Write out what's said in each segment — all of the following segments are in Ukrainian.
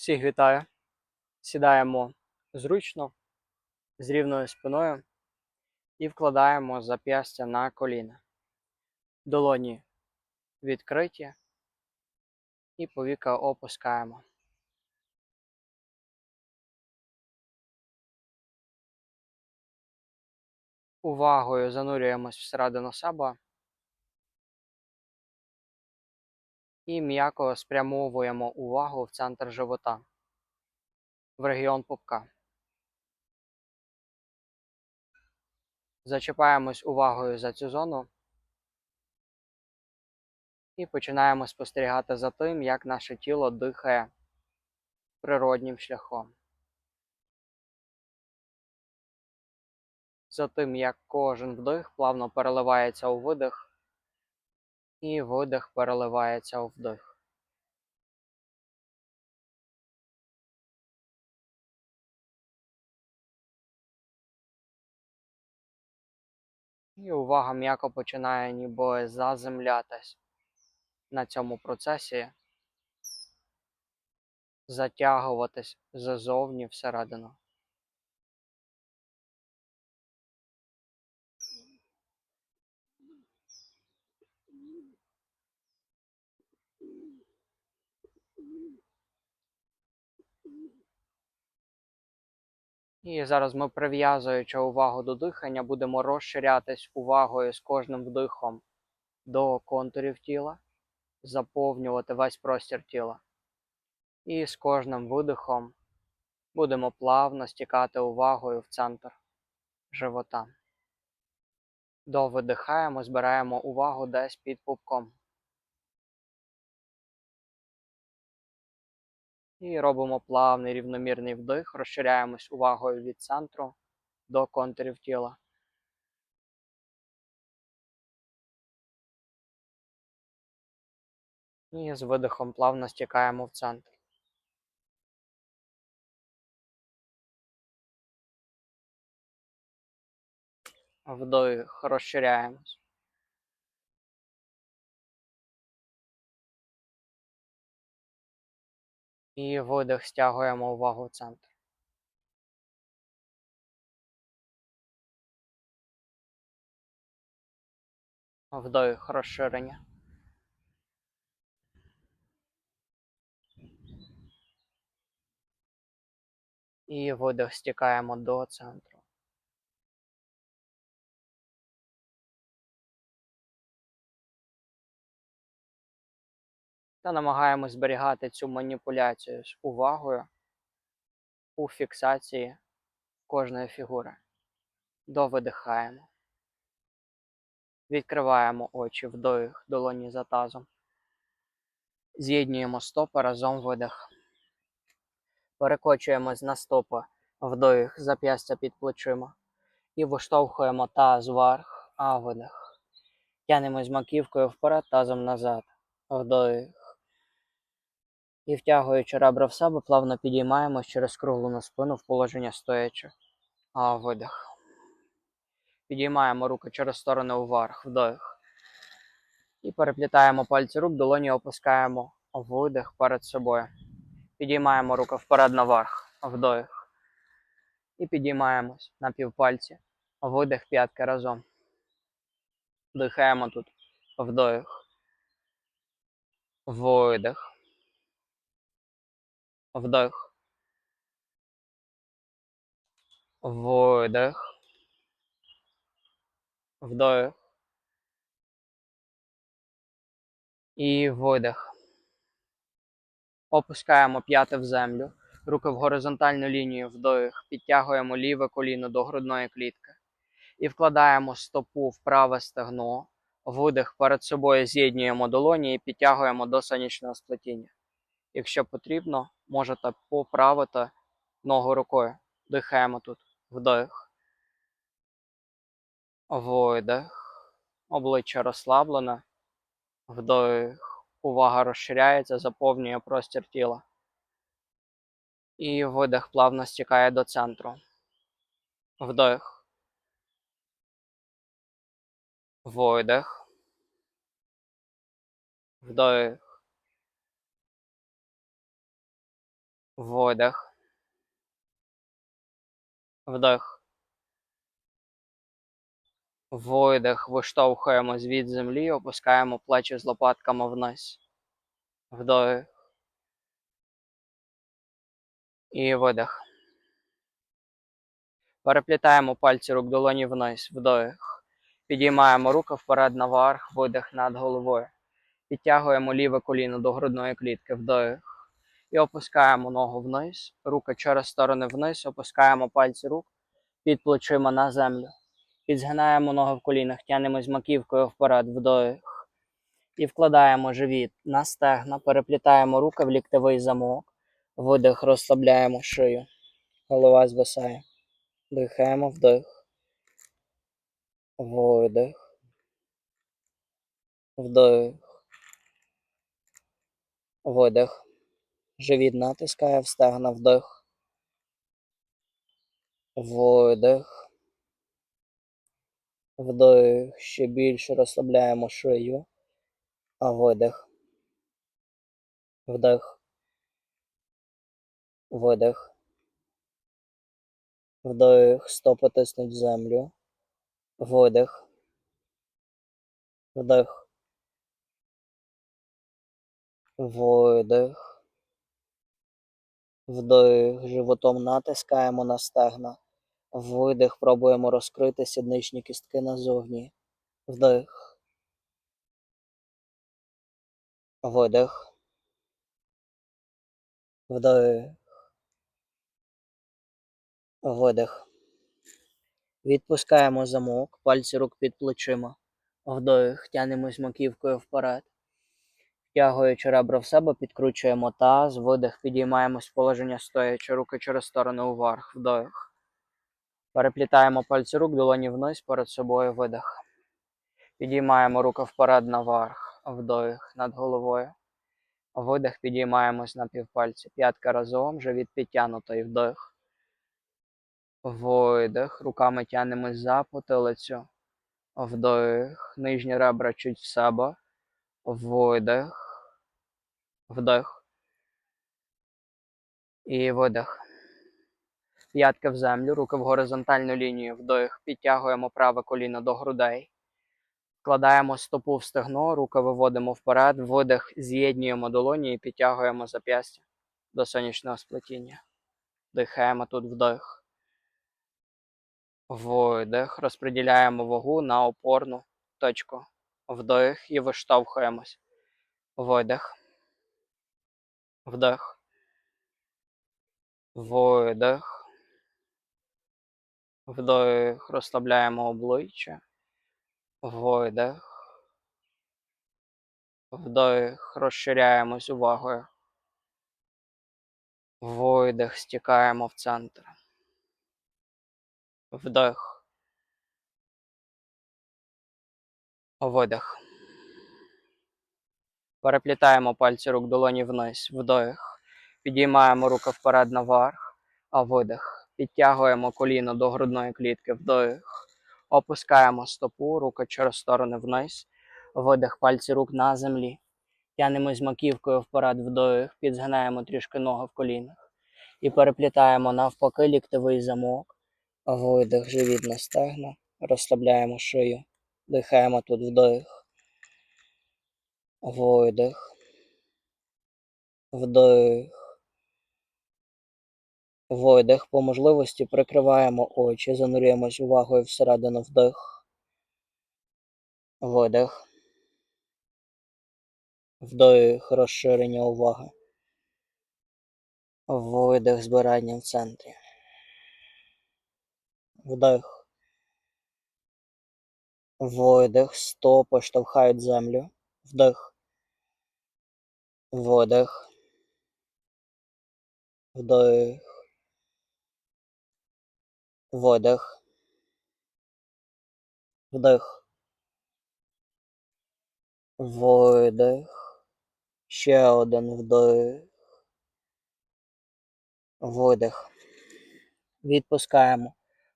Всіх вітаю. Сідаємо зручно, з рівною спиною і вкладаємо зап'ястя на коліна. Долоні відкриті і повіка опускаємо. Увагою занурюємось всередину себе і м'яко спрямовуємо увагу в центр живота, в регіон пупка. Зачіпаємось увагою за цю зону і починаємо спостерігати за тим, як наше тіло дихає природнім шляхом. За тим, як кожен вдих плавно переливається у видих, і видих переливається у вдих. І увага м'яко починає ніби заземлятись на цьому процесі, затягуватись зазовні всередину. І зараз ми, прив'язуючи увагу до дихання, будемо розширятись увагою з кожним вдихом до контурів тіла, заповнювати весь простір тіла. І з кожним видихом будемо плавно стікати увагою в центр живота. Довидихаємо, збираємо увагу десь під пупком. І робимо плавний рівномірний вдих, розширяємось увагою від центру до контурів тіла. І з видихом плавно стікаємо в центр. Вдих, розширяємось. І видих, стягуємо увагу в центр. Вдих, розширення. І видих, стікаємо до центру. Та намагаємось зберігати цю маніпуляцію з увагою у фіксації кожної фігури. Довидихаємо. Відкриваємо очі вдих, долоні за тазом. З'єднуємо стопи разом видих. Перекочуємось на стопи вдих, зап'ястя під плечима. І виштовхуємо таз вверх, а видих. Тянемось маківкою вперед, тазом назад. Вдих. І втягуючи ребра в себе, плавно підіймаємось через круглу спину в положення стоячи. А видих. Підіймаємо руки через сторони вверх, вдих. І переплітаємо пальці рук, долоні опускаємо видих перед собою. Підіймаємо руки вперед наверх, вдих. І підіймаємось на півпальці. Видих п'ятки разом. Дихаємо тут. Вдих. Видих. Вдих. Видих. Вдих. І видих. Опускаємо п'яти в землю. Руки в горизонтальну лінію вдих. Підтягуємо ліве коліно до грудної клітки. І вкладаємо стопу в праве стегно. Видих перед собою з'єднуємо долоні і підтягуємо до сонячного сплетіння. Якщо потрібно, можете поправити ногу рукою. Дихаємо тут. Вдих. Видих. Обличчя розслаблене. Вдих. Увага розширяється, заповнює простір тіла. І видих плавно стікає до центру. Вдих. Видих. Вдих. Видих. Вдих. Видих. Виштовхуємось від землі, опускаємо плечі з лопатками вниз. Вдих. І видих. Переплітаємо пальці рук долоні вниз. Вдих. Підіймаємо руки вперед наверх, видих над головою. Підтягуємо ліве коліно до грудної клітки. Вдих. І опускаємо ногу вниз. Руки через сторони вниз. Опускаємо пальці рук під плечима на землю. Підзгинаємо ноги в колінах, тянемось маківкою вперед, вдих. І вкладаємо живіт на стегна, переплітаємо руки в ліктевий замок. Видих, розслабляємо шию. Голова звисає. Дихаємо вдих. Видих. Вдих. Видих. Живіт натискає в стегна вдих. Видих. Вдих. Ще більше розслабляємо шию. А видих. Вдих. Видих. Вдих. Стопи тиснуть в землю. Видих. Вдих. Видих. Вдих. Животом натискаємо на стегна. Видих. Пробуємо розкрити сідничні кістки назовні. Вдих. Видих. Вдих. Видих. Відпускаємо замок, пальці рук під плечима. Вдих, тянемось маківкою вперед. Втягуючи ребра в себе, підкручуємо таз, видих, підіймаємось в положення стоячи, руки через сторони уверх, вдих. Переплітаємо пальці рук, долоні вниз, перед собою видих. Підіймаємо руки вперед наверх, вдих над головою. Видих, підіймаємось на півпальці. П'ятка разом, живіт підтягнутий, вдих. Видих. Руками тянемось за потилицю. Вдих. Нижні ребра чуть в себе. Видих. Вдих. І видих. П'ятки в землю, руки в горизонтальну лінію. Вдих. Підтягуємо праве коліно до грудей. Вкладаємо стопу в стегно, руки виводимо вперед. Видих. З'єднуємо долоні і підтягуємо зап'ястя до сонячного сплетіння. Дихаємо тут вдих. Видих. Розподіляємо вагу на опорну точку. Вдих і виштовхуємось. Видих. Вдих. Видих. Вдих. Розслабляємо обличчя. Видих. Вдих. Розширяємось увагою. Видих. Стікаємо в центр. Вдих. Видих. Переплітаємо пальці рук долоні вниз. Вдих. Підіймаємо руки вперед наверх. А видих. Підтягуємо коліно до грудної клітки. Вдих. Опускаємо стопу, руки через сторони вниз. Видих пальці рук на землі. Тянемось маківкою вперед вдих. Підзгинаємо трішки ноги в колінах. І переплітаємо навпаки ліктевий замок. Видих, живіт на стегна. Розслабляємо шию. Дихаємо тут вдих. Видих. Вдих. Видих. По можливості прикриваємо очі, занурюємось увагою всередину вдих. Видих. Вдих, розширення уваги. Видих, збирання в центрі. Вдих. Видих. Стопи штовхають землю. Вдих. Видих. Вдих. Видих. Вдих. Видих. Ще один вдих. Видих. Відпускаємо.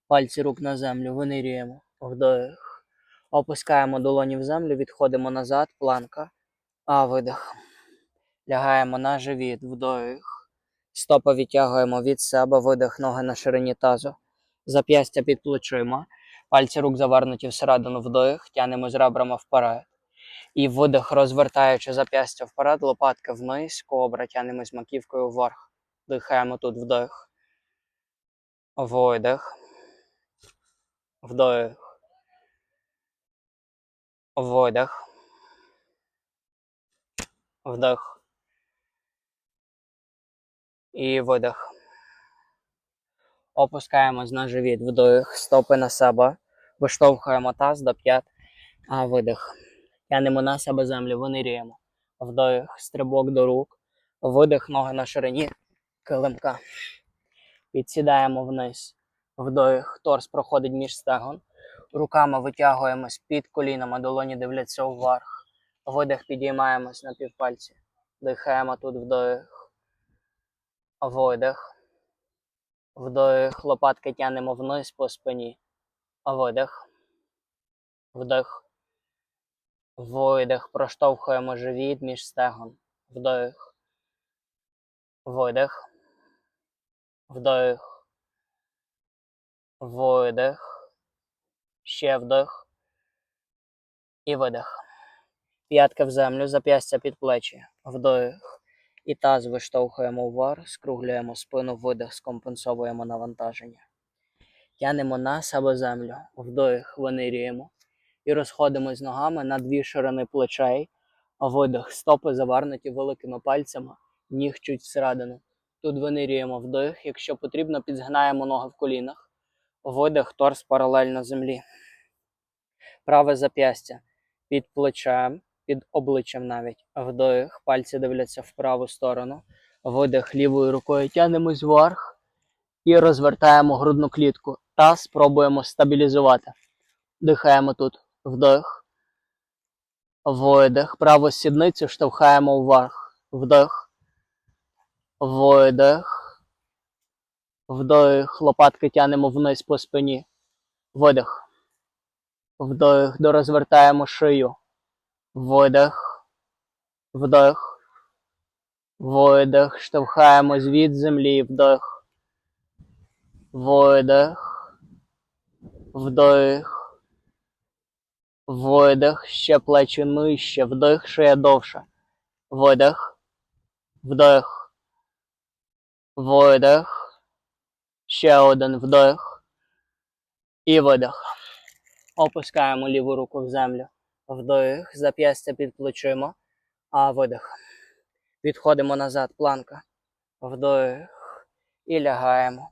Пальці рук на землю, винирюємо. Вдих. Опускаємо долоні в землю, відходимо назад, планка. А видих. Лягаємо на живіт, вдих. Стопи відтягуємо від себе, видих ноги на ширині тазу. Зап'ястя під плечима. Пальці рук завернуті всередину вдих, тянемо з ребрами вперед. І видих, розвертаючи зап'ястя вперед, лопатки вниз, кобра, тянемо з маківкою вверх. Дихаємо тут вдих. Видих. Вдих. Видих. Вдих. І видих. Опускаємось на живіт, вдих, стопи на себе. Виштовхуємо таз до п'ят. А видих. Тянемо на себе землю, винирюємо. Вдих, стрибок до рук. Видих, ноги на ширині. Килимка. Підсідаємо вниз. Вдих, торс проходить між стегон. Руками витягуємось під колінами, долоні дивляться вверх. Видих, підіймаємось на півпальці. Дихаємо тут вдих. Видих. Вдих, лопатки тянемо вниз по спині. Видих. Вдих. Видих. Проштовхуємо живіт між стегон. Вдих. Видих. Вдих. Видих. Ще вдих. І видих. П'ятки в землю, зап'ястя під плечі. Вдих. І таз виштовхуємо вверх, скруглюємо спину, видих, скомпенсовуємо навантаження. Тянемо на себе землю, вдих, винирюємо. І розходимось ногами на дві ширини плечей. Видих, стопи завернуті великими пальцями, ніг чуть всередину. Тут винирюємо вдих, якщо потрібно, підзгинаємо ноги в колінах. Видих, торс паралельно землі. Праве зап'ястя під плечем, під обличчям навіть. Вдих, пальці дивляться в праву сторону. Видих лівою рукою тягнемось вверх і розвертаємо грудну клітку. Та спробуємо стабілізувати. Дихаємо тут. Вдих. Видих. Праву сідницю штовхаємо вверх. Вдих. Видих. Вдих. Лопатки тянемо вниз по спині. Видих. Вдих. Дорозвертаємо шию. Видих. Вдих. Видих. Штовхаємось від землі. Вдих. Видих. Вдих. Видих. Ще плечі нижче. Вдих. Шия довше. Видих. Вдих. Видих. Ще один вдих. І видих. Опускаємо ліву руку в землю. Вдих, зап'ястя під плечима, а видих. Відходимо назад, планка. Вдих. І лягаємо.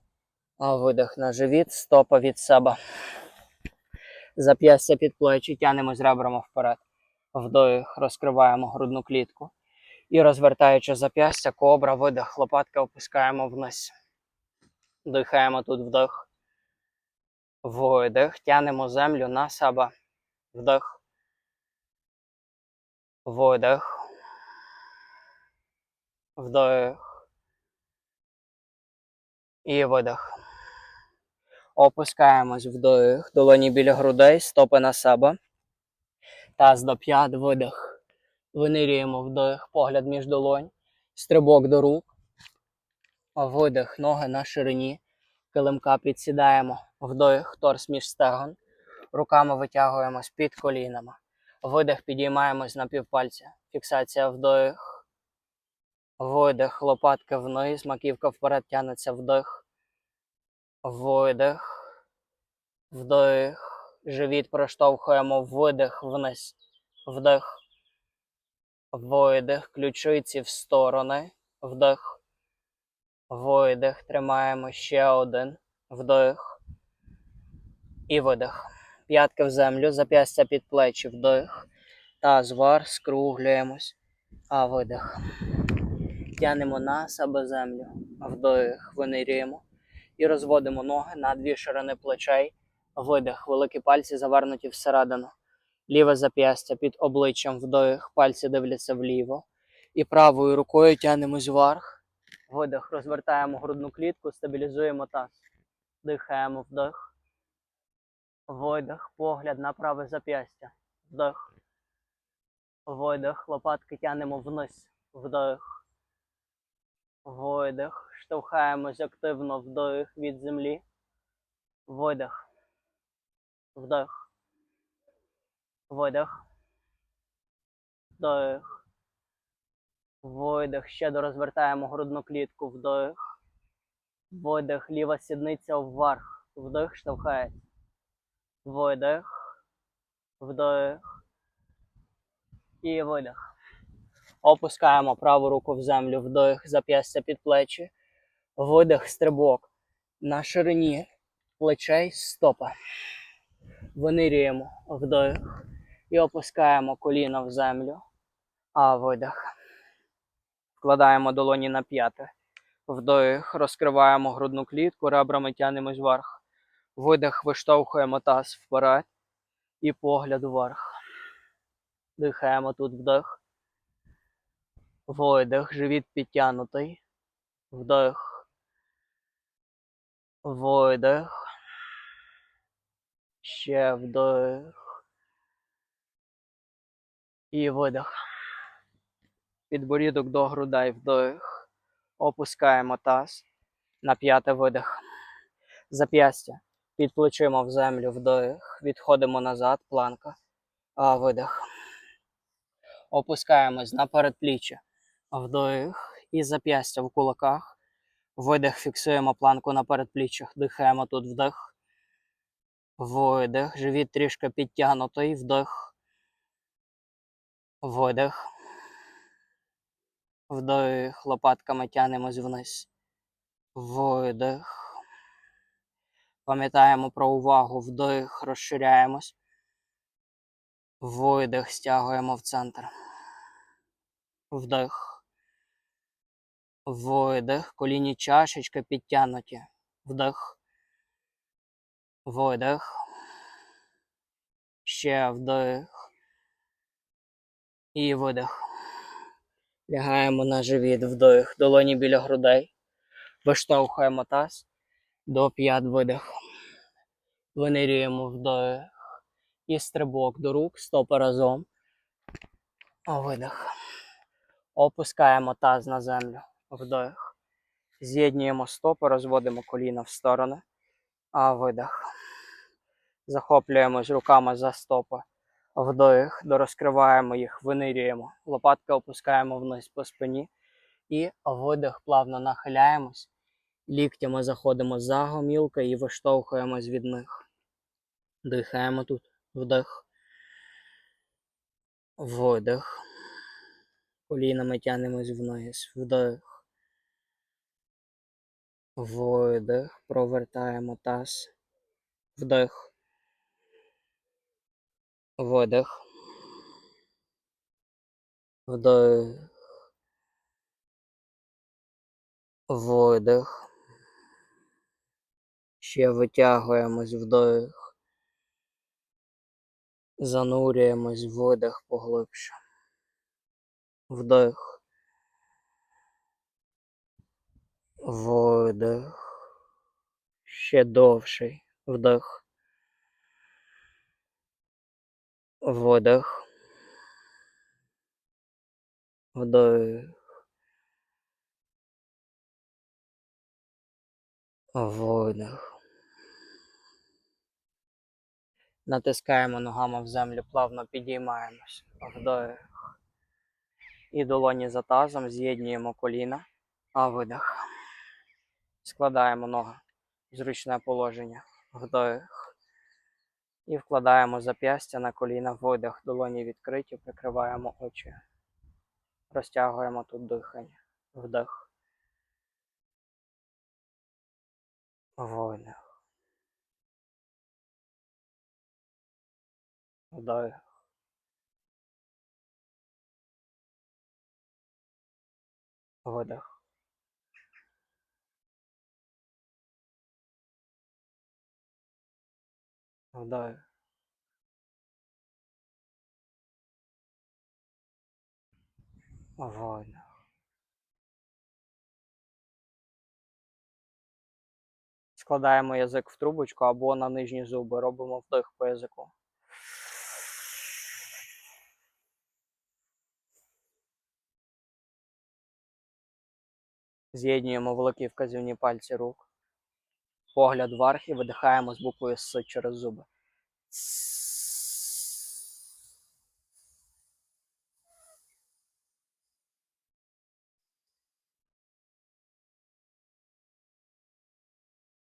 А видих на живіт, стопа від себе. Зап'ястя під плечі, тянемо з ребрами вперед. Вдих, розкриваємо грудну клітку. І розвертаючи зап'ястя, кобра, видих, лопатки опускаємо вниз. Дихаємо тут вдих. Видих. Тянемо землю на себе. Вдих. Видих. Вдих. І видих. Опускаємось вдих. Долоні біля грудей, стопи на себе. Таз до п'ят, видих. Винирюємо вдих, погляд між долонь. Стрибок до рук. Видих, ноги на ширині. Килимка підсідаємо. Вдих, торс між стегон. Руками витягуємось під колінами. Видих, підіймаємось на півпальця. Фіксація вдих. Видих, лопатки вниз, маківка вперед тягнеться вдих. Видих. Вдих. Живіт проштовхуємо видих вниз. Вдих. Видих. Ключиці в сторони. Вдих. Видих. Тримаємо ще один. Вдих. І видих. П'ятки в землю, зап'ястя під плечі, вдих. Таз вар, скруглюємось. А видих. Тянемо на себе землю. Вдих, винирюємо. І розводимо ноги на дві ширини плечей. Видих. Великі пальці завернуті всередину. Ліве зап'ястя під обличчям вдих. Пальці дивляться вліво. І правою рукою тянемось вверх. Видих. Розвертаємо грудну клітку, стабілізуємо таз. Дихаємо вдих. Видих, погляд на праве зап'ястя. Вдих. Видих. Лопатки тянемо вниз. Вдих. Видих. Штовхаємось активно вдих від землі. Видих. Вдих. Видих. Вдих. Видих. Ще дорозвертаємо грудну клітку. Вдих. Видих. Ліва сідниця вверх. Вдих. Штовхається. Видих. Вдих. І видих. Опускаємо праву руку в землю, вдих, зап'ястя під плечі, видих, стрибок на ширині плечей стопа. Винирюємо вдих і опускаємо коліна в землю, а видих. Вкладаємо долоні на п'яте. Вдих, розкриваємо грудну клітку, ребрами тянемось вверх. Видих, виштовхуємо таз вперед і погляд вверх. Дихаємо тут вдих. Видих, живіт підтягнутий. Вдих. Видих. Ще вдих. І видих. Підборідок до грудей вдих. Опускаємо таз. На п'яте видих. Зап'ястя. Під плечима в землю вдих. Відходимо назад, планка. А видих. Опускаємось на передпліччя. Вдих і зап'ястя в кулаках. Видих, фіксуємо планку на передпліччях. Дихаємо тут вдих. Видих. Живіт трішки підтягнутий. Вдих. Видих. Вдих. Лопатками тянемось вниз. Видих. Пам'ятаємо про увагу. Вдих. Розширяємось. Видих. Стягуємо в центр. Вдих. Видих. Коліні чашечки підтягнуті. Вдих. Видих. Ще вдих. І видих. Лягаємо на живіт. Вдих. Долоні біля грудей. Виштовхуємо таз. До п'ят видих. Винирюємо вдих. І стрибок до рук. Стопи разом. Видих. Опускаємо таз на землю. Вдих. З'єднуємо стопи, розводимо коліна в сторони. А видих. Захоплюємось руками за стопи. Вдих. Дорозкриваємо їх, винирюємо. Лопатки опускаємо вниз по спині. І видих. Плавно нахиляємось. Ліктями заходимо за гомілки і виштовхуємось від них. Дихаємо тут. Вдих. Видих. Колінами тянемось вниз. Вдих. Видих. Провертаємо таз. Вдих. Видих. Вдих. Видих. Ще витягуємось вдих. Занурюємось в видих поглибше. Вдих. Видих. Ще довший. Вдих. Видих. Вдих. Видих. Натискаємо ногами в землю, плавно підіймаємось. Вдих. І долоні за тазом, з'єднуємо коліна, а видих. Складаємо ноги в зручне положення. Вдих. І вкладаємо зап'ястя на коліна, видих. Долоні відкриті, прикриваємо очі. Розтягуємо тут дихання. Вдих. Видих. Вдих. Видих. Вдих. Видих. Складаємо язик в трубочку або на нижні зуби. Робимо вдих по язику. З'єднуємо великі вказівні пальці рук. Погляд вверх і видихаємо з буквою С через зуби.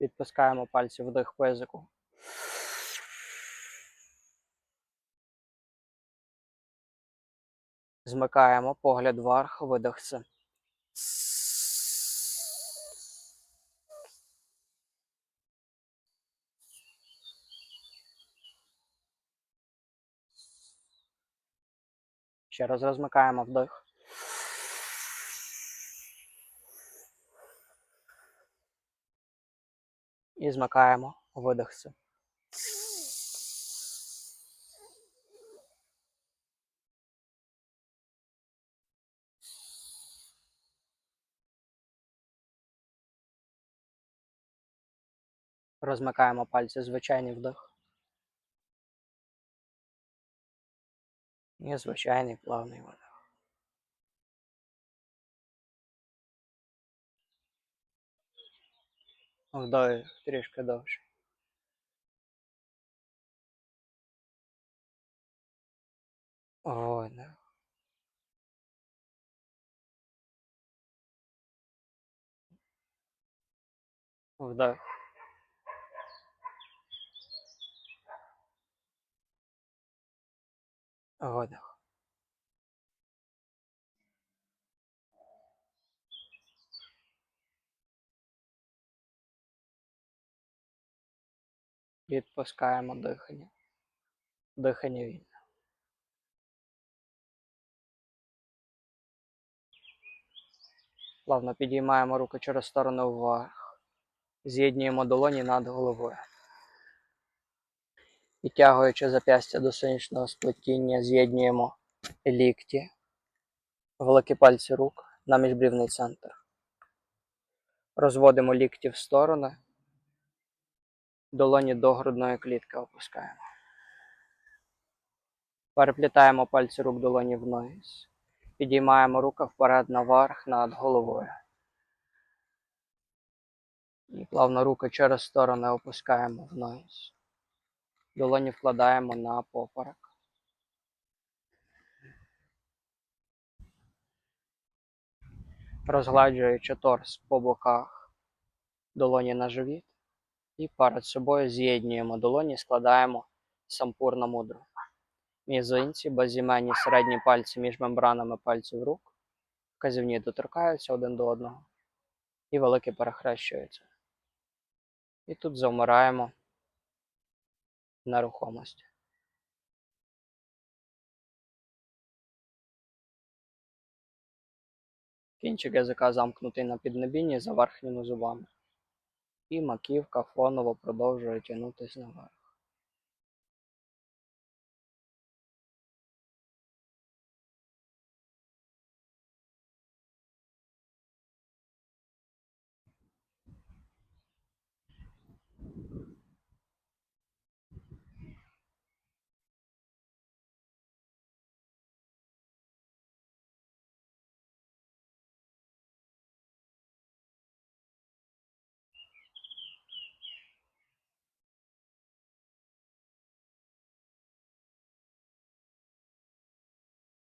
Відпускаємо пальці вдих по язику. Змикаємо погляд вверх, видих С. Ще раз розмикаємо вдих. І змикаємо видих Розмикаємо пальці звичайний вдих. І звичайний плавний видих. Вдих трішки довше. Видих. Вдих. Видих. Відпускаємо дихання. Дихання вільне. Плавно підіймаємо руки через сторону вверх. З'єднуємо долоні над головою. Підтягуючи зап'ястя до сонячного сплетіння, з'єднуємо лікті, великі пальці рук на міжбрівний центр. Розводимо лікті в сторони, долоні до грудної клітки опускаємо. Переплітаємо пальці рук долоні вниз. Підіймаємо руки вперед наверх над головою. І плавно руки через сторони опускаємо вниз. Долоні вкладаємо на поперек. Розгладжуючи торс по боках, долоні на живіт. І перед собою з'єднуємо долоні, складаємо сампурна мудру. Мізинці, безіменні середні пальці між мембранами пальців рук. Вказівні доторкаються один до одного. І великі перехрещуються. І тут завмираємо нерухомості. Кінчик язика замкнутий на піднебінні за верхніми зубами. І маківка фоново продовжує тягнутися наверх.